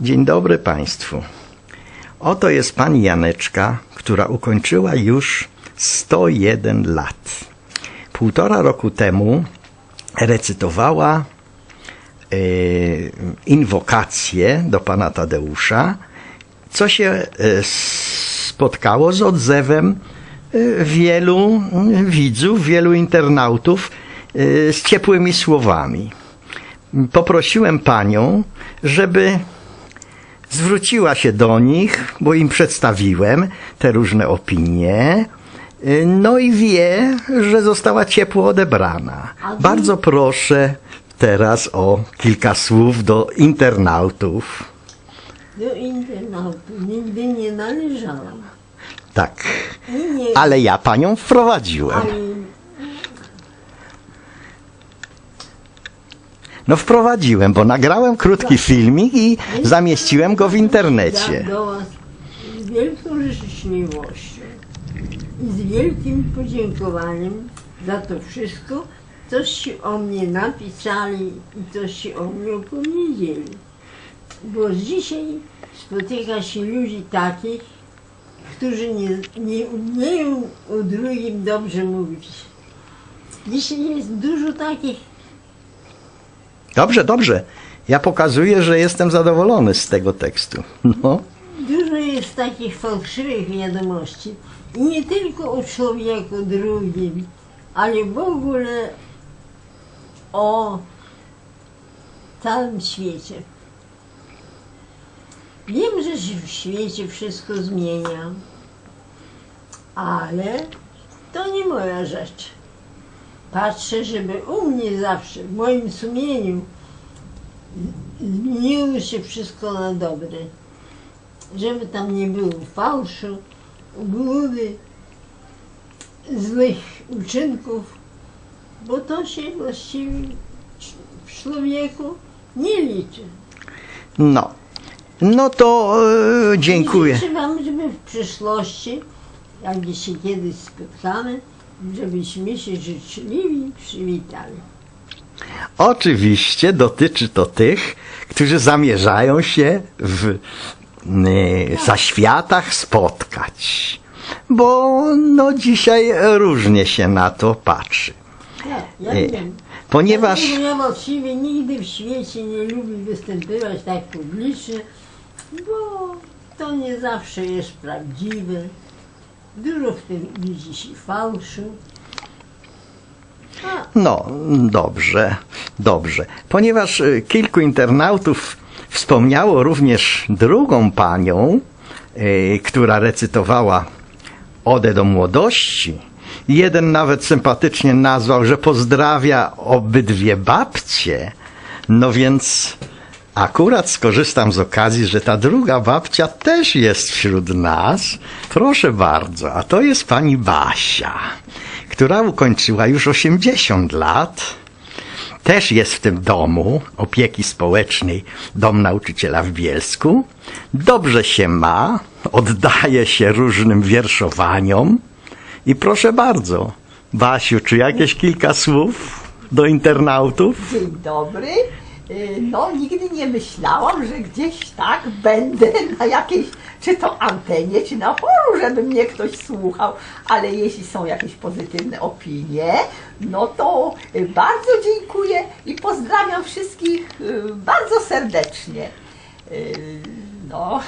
Dzień dobry Państwu. Oto jest pani Janeczka, która ukończyła już 101 lat. Półtora roku temu recytowała e, inwokację do pana Tadeusza, co się e, spotkało z odzewem e, wielu mm, widzów, wielu internautów z ciepłymi słowami. Poprosiłem panią, żeby zwróciła się do nich, bo im przedstawiłem te różne opinie. No i wie, że została ciepło odebrana. Bardzo proszę teraz o kilka słów do internautów. Do internautu nigdy nie należałam. Tak, ale ja panią wprowadziłem. ale No wprowadziłem, bo nagrałem krótki filmik i zamieściłem go w internecie. Z wielką życzliwością i z wielkim podziękowaniem za to wszystko, coście o mnie napisali i coście o mnie opowiedzieli. Bo dzisiaj spotyka się ludzi takich, którzy nie, nie umieją o drugim dobrze mówić. Dzisiaj jest dużo takich Dobrze, dobrze. Ja pokazuję, że jestem zadowolony z tego tekstu. No. Dużo jest takich fałszywych wiadomości. Nie tylko o człowieku drugim, ale w ogóle o całym świecie. Wiem, że się w świecie wszystko zmienia, ale to nie moja rzecz. Patrzę, żeby u mnie zawsze, w moim sumieniu, zmieniło się wszystko na dobre żeby tam nie było fałszu, obłudy, złych uczynków, bo to się właściwie w człowieku nie liczy. No. No to e, dziękuję. Życzę Wam, żeby w przyszłości, jak się kiedyś spotkamy, żebyśmy się życzliwi przywitali. Oczywiście dotyczy to tych, którzy zamierzają się w y, zaświatach spotkać. Bo no dzisiaj różnie się na to patrzy. Ja, ja E, wiem. Ponieważ ja właściwie nigdy w świecie nie lubię występować tak publicznie, bo to nie zawsze jest prawdziwe. Dużo w tym widzi się fałszu. No, dobrze, dobrze. Ponieważ y, kilku internautów wspomniało również drugą panią, y, która recytowała Odę do młodości. Jeden nawet sympatycznie nazwał, że pozdrawia obydwie babcie. No więc akurat skorzystam z okazji, że ta druga babcia też jest wśród nas. Proszę bardzo, a to jest pani Basia, która ukończyła już 80 lat. Też jest w tym domu opieki społecznej Dom Nauczyciela w Bielsku. Dobrze się ma, oddaje się różnym wierszowaniom. I proszę bardzo, Basiu, czy jakieś kilka słów do internautów? Dzień dobry. Y, No, nigdy nie myślałam, że gdzieś tak będę na jakiejś, czy to antenie, czy na forum, żeby mnie ktoś słuchał, ale jeśli są jakieś pozytywne opinie, no to y, bardzo dziękuję i pozdrawiam wszystkich y, bardzo serdecznie. No.